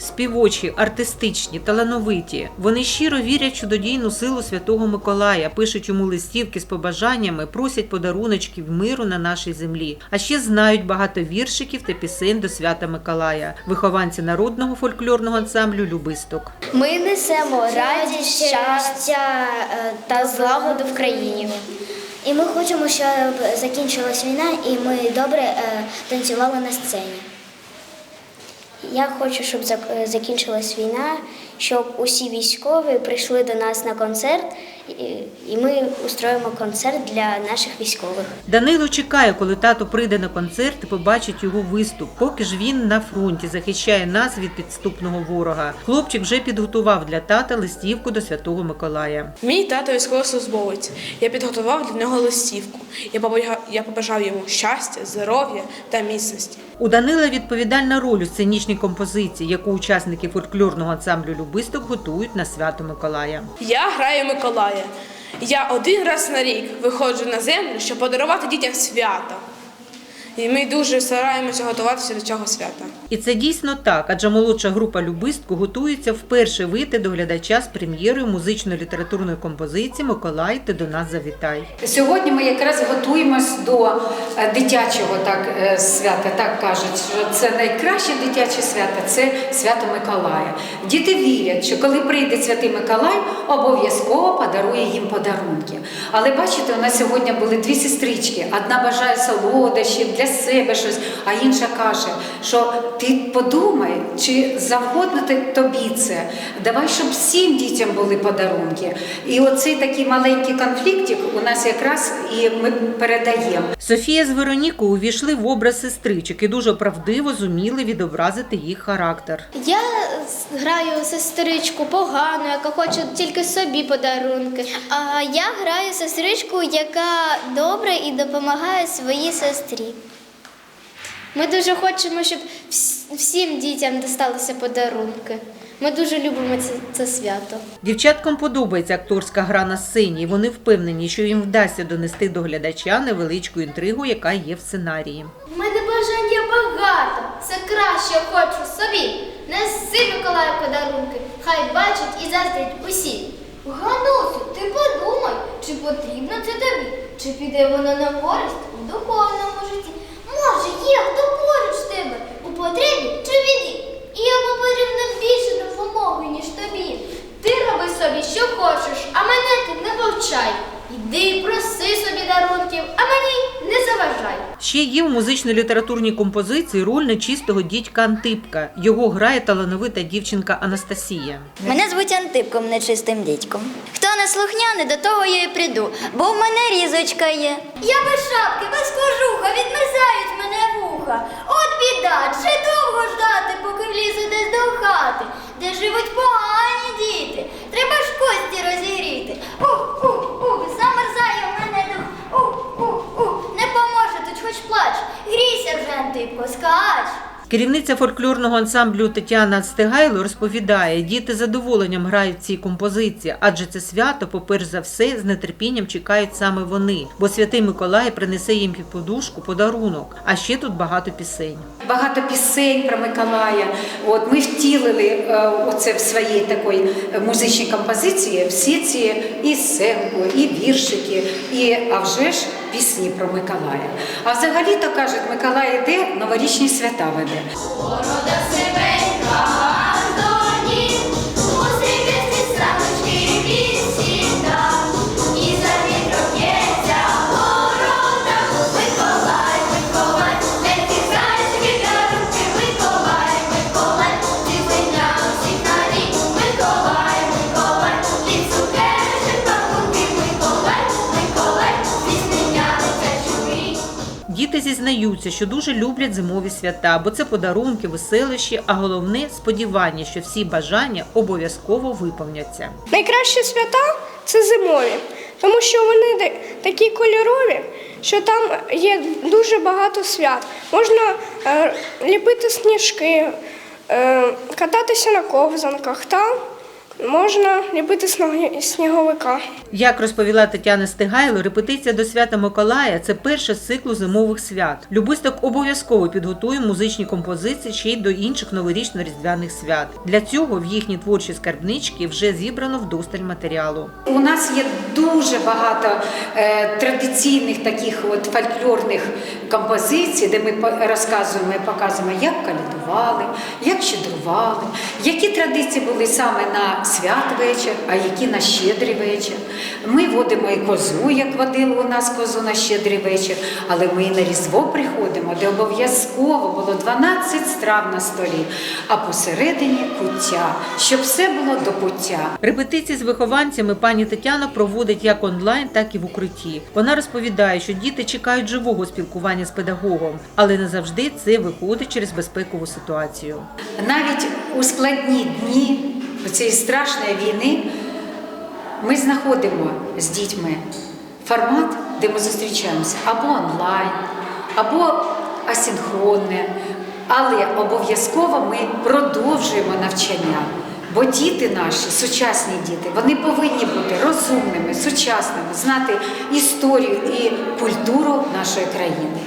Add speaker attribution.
Speaker 1: Співочі, артистичні, талановиті. Вони щиро вірять в чудодійну силу Святого Миколая, пишуть йому листівки з побажаннями, просять подаруночків миру на нашій землі. А ще знають багато віршиків та пісень до свята Миколая, вихованці народного фольклорного ансамблю Любисток.
Speaker 2: Ми несемо радість, щастя е, та злагоду в країні. І ми хочемо, щоб закінчилась війна, і ми добре е, танцювали на сцені. Я хочу, щоб закінчилась війна, щоб усі військові прийшли до нас на концерт, і- ми устроїмо концерт для наших військових.
Speaker 1: Данило чекає, коли тато прийде на концерт і побачить його виступ. Поки ж він на фронті захищає нас від підступного ворога. Хлопчик вже підготував для тата листівку до Святого Миколая.
Speaker 3: Мій тато військовослужбовець. Я підготував для нього листівку. Я побажав, я побажав йому щастя, здоров'я та міцності.
Speaker 1: У Данила відповідальна роль у сценічній композиції, яку учасники фольклорного ансамблю Любисток готують на свято Миколая.
Speaker 3: Я граю Миколая. Я один раз на рік виходжу на землю, щоб подарувати дітям свято. І ми дуже стараємося готуватися до цього свята.
Speaker 1: І це дійсно так, адже молодша група Любистку готується вперше вийти до глядача з прем'єрою музично-літературної композиції Миколай, ти до нас завітай.
Speaker 4: Сьогодні ми якраз готуємось до е, дитячого так е, свята. Так кажуть, що це найкраще дитяче свято це свято Миколая. Діти вірять, що коли прийде святий Миколай, обов'язково подарує їм подарунки. Але бачите, у нас сьогодні були дві сестрички. Одна бажає солодощів для себе щось, а інша каже, що ти подумай, чи завгодно тобі це. Давай, щоб всім дітям були подарунки. І оцей такий маленький конфліктик у нас якраз і ми передаємо.
Speaker 1: Софія з Веронікою увійшли в образ сестричок і дуже правдиво зуміли відобразити їх характер.
Speaker 2: Я граю сестричку погану, яка хоче тільки собі подарунки. А я граю сестричку, яка добра і допомагає своїй сестрі. Ми дуже хочемо, щоб всім дітям досталися подарунки. Ми дуже любимо це, це свято.
Speaker 1: Дівчаткам подобається акторська гра на сцені, і вони впевнені, що їм вдасться донести до глядача невеличку інтригу, яка є в сценарії.
Speaker 2: У мене бажання багато. Все краще хочу собі. Неси Миколаю подарунки. Хай бачать і заздрять усі. Ганусю, ти подумай, чи потрібно це тобі, чи піде воно на користь у духовному житті. Може, є хто поруч з тебе у потребі чи в біді. І йому потрібно більше допомоги, ніж тобі. Ти роби собі, що хочеш, а мене ти не повчай. Іди проси собі дарунків, а мені не заважай.
Speaker 1: Ще є в музично-літературній композиції роль нечистого дідька Антипка. Його грає талановита дівчинка Анастасія.
Speaker 5: Мене звуть Антипком, нечистим дідьком. Хто не слухняний, до того я і прийду, бо в мене різочка є.
Speaker 2: Я без шапки, без кожуха, відмерзають мене вуха. От біда, чи довго ждати, поки влізу десь до хати, де живуть погані Грійся вже,
Speaker 1: Керівниця фольклорного ансамблю Тетяна Стегайло розповідає, діти з задоволенням грають в цій композиції, адже це свято, поперш за все, з нетерпінням чекають саме вони, бо святий Миколай принесе їм під подушку подарунок. А ще тут багато пісень.
Speaker 4: Багато пісень про Миколая. От ми втілили е, оце в своїй такої музичній композиції всі ці і семку, і віршики, і а вже ж пісні про Миколая. А взагалі то кажуть, Миколай іде, новорічні свята веде.
Speaker 1: Зізнаються, що дуже люблять зимові свята, бо це подарунки, веселищі, а головне сподівання, що всі бажання обов'язково виповняться.
Speaker 6: Найкращі свята це зимові, тому що вони такі кольорові, що там є дуже багато свят. Можна е, ліпити сніжки, е, кататися на ковзанках та можна ліпити сноги- сніговика.
Speaker 1: Як розповіла Тетяна Стигайло, репетиція до свята Миколая це перше з циклу зимових свят. Любисток обов'язково підготує музичні композиції ще й до інших новорічно-різдвяних свят. Для цього в їхні творчі скарбнички вже зібрано вдосталь матеріалу.
Speaker 4: У нас є дуже багато е, традиційних таких от фольклорних композицій, де ми по- розказуємо і показуємо, як калядували, як щедрували, які традиції були саме на святвечір, а які на щедрий вечір. Ми водимо і козу, як водили у нас козу на щедрий вечір, але ми і на Різдво приходимо, де обов'язково було 12 страв на столі, а посередині куття, щоб все було до пуття.
Speaker 1: Репетиції з вихованцями пані Тетяна проводить як онлайн, так і в укритті. Вона розповідає, що діти чекають живого спілкування з педагогом, але не завжди це виходить через безпекову ситуацію.
Speaker 4: Навіть у складні дні цієї страшної війни ми знаходимо з дітьми формат, де ми зустрічаємося або онлайн, або асинхронне, але обов'язково ми продовжуємо навчання. Бо діти наші, сучасні діти, вони повинні бути розумними, сучасними, знати історію і культуру нашої країни.